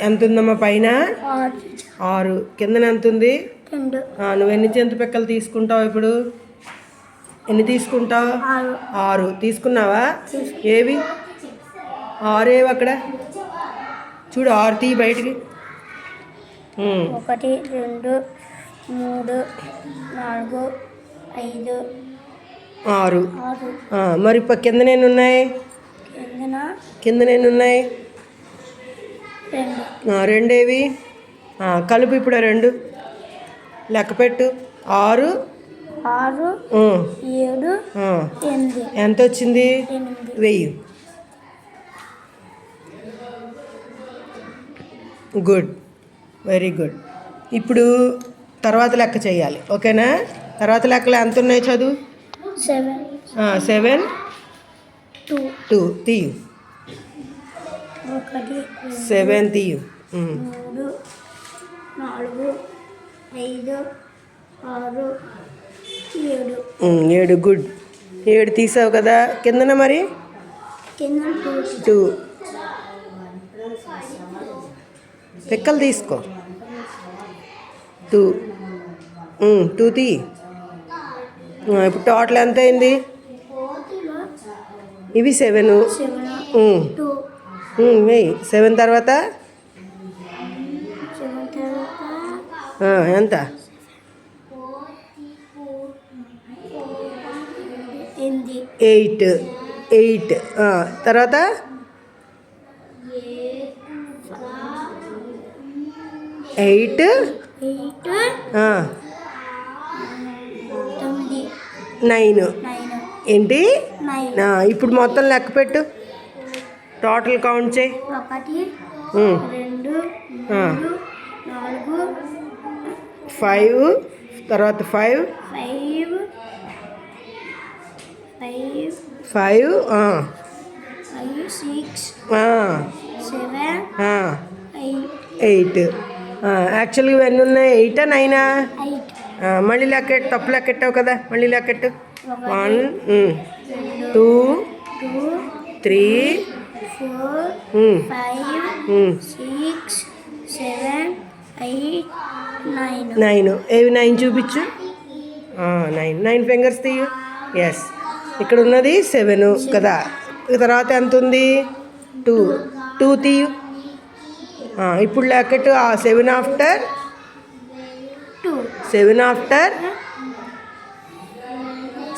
ఎంత ఉందమ్మా పైన? ఆరు. ఆరు. కిందన ఎంత ఉంది నువ్వు ఎన్ని జంతు పిక్కలు తీసుకుంటావు ఇప్పుడు? ఎన్ని తీసుకుంటావు? ఆరు. ఆరు. తీసుకున్నావా? ఏవి? ఆరేవి అక్కడ? చూడు ఆరు తీ బయటికి. ఒకటి రెండు మూడు నాలుగు ఐదు. ఆరు. ఆరు. మరి ఇప్పుడు కింద నేను ఉన్నాయి? కిందన కింద నేను ఉన్నాయి? రెండేవి? కలుపు ఇప్పుడు రెండు. లెక్క పెట్టు ఆరు. ఆరు ఏడు. ఎంత వచ్చింది వెయ్యి. గుడ్. Very good. ఇప్పుడు తర్వాత లెక్క చేయాలి ఓకేనా? తర్వాత లెక్కలు ఎంత ఉన్నాయి చదువు? సెవెన్. సెవెన్. టూ. టూ. తీయు. ఒకటి సెవెన్ తీయు. మూడు నాలుగు ఐదు ఆరు ఏడు. ఏడు గుడ్. ఏడు తీసావు కదా. కిందన మరి? కింద టూ. పిక్కలు తీసుకో. టూ. టూ తీ. ఇప్పుడు టోటల్ ఎంత అయింది? ఇవి సెవెన్. సెవెన్? టూ. వెయ్యి. సెవెన్ తర్వాత? ఎంత? ఎయిట్. ఎయిట్. తర్వాత? ఎయిట్? నైన్. ఏంటి? ఇప్పుడు మొత్తం లెక్క పెట్టు. టోటల్ కౌంట్ చేయి. ఒకటి రెండు నాలుగు ఫైవ్. తర్వాత five. Five six seven eight. యాక్చువల్గా ఇవన్నీ ఉన్నాయి? ఎయిటా నైనా? మళ్ళీ లెక్కెట్టు తప్పు లెక్కెట్టావు కదా? మళ్ళీ లెక్కెట్టు. One two three four five six seven eight nine nine ఏవి నైన్ చూపించు? నైన్ నైన్ ఫింగర్స్ తీయు. ఎస్ ఇక్కడ ఉన్నది సెవెన్ కదా. ఇక తర్వాత ఎంత ఉంది టూ టూ తీయు ఇప్పుడు లెక్కట్టు ఆ seven after two seven after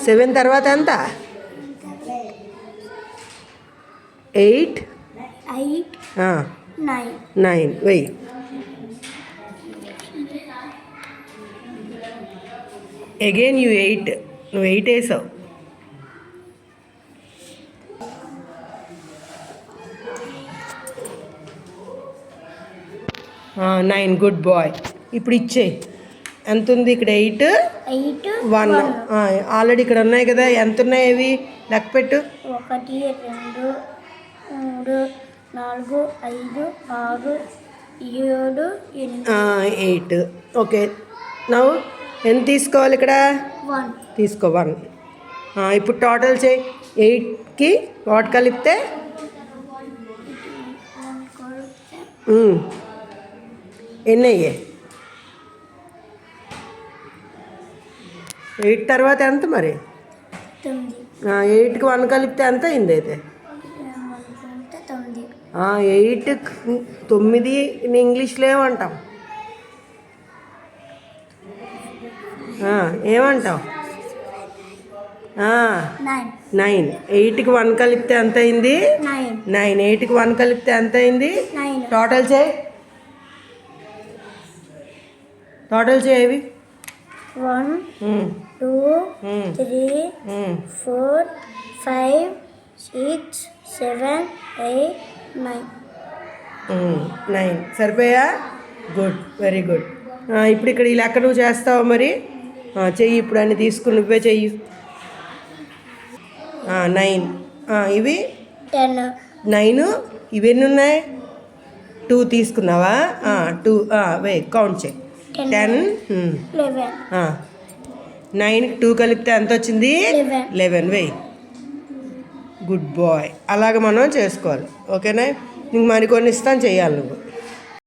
seven తర్వాత ఎంత? Eight nine. వెయ్యి అగైన్ యూ ఎయిట్ నువ్వు ఎయిట్ వేసావు. నైన్. Good boy. ఇప్పుడు ఇచ్చే. ఎంత ఉంది ఇక్కడ ఎయిట్? Eight one. ఆల్రెడీ ఇక్కడ ఉన్నాయి కదా. ఎంత ఉన్నాయి అవి? లెక్క పెట్టు. ఒకటి రెండు మూడు నాలుగు ఐదు ఆరు ఏడు ఎయిట్. ఓకే. నవ్వు ఎంత తీసుకోవాలి ఇక్కడ? వన్. తీసుకో వన్. ఇప్పుడు టోటల్ చేయి ఎయిట్కి వాట్ కలిపితే. ఎన్ని అయ్యాయి ఎయిట్ తర్వాత ఎంత మరి? ఎయిట్కి వన్ కలిపితే ఎంత అయింది అయితే? ఎయిట్ తొమ్మిది ఇంగ్లీష్లో ఏమంటాం? ఏమంటాం? నైన్ ఎయిట్కి వన్ కలిపితే ఎంత అయింది? నైన్ ఎయిట్కి వన్ కలిపితే ఎంత అయింది? టోటల్ చేయి. టోటల్ చేయి one two. Three four five six seven eight nine nine. సరిపోయా? Good. Very good. ఇప్పుడు ఇక్కడ ఈ లెక్క నువ్వు చేస్తావా మరి? చెయ్యి ఇప్పుడు అన్ని తీసుకుని నువ్వే చెయ్యి. నైన్. ఇవి? నైన్. ఇవన్నీ ఉన్నాయి? టూ తీసుకున్నావా? టూ. వే కౌంట్ చేయి Ten. టెన్. నైన్కి టూ కలిపితే ఎంత వచ్చింది. లెవెన్. వెయ్యి గుడ్ బాయ్. అలాగ మనం చేసుకోవాలి. ఓకేనా? నీకు మరికొన్ని ఇస్తాను చేయాలి నువ్వు.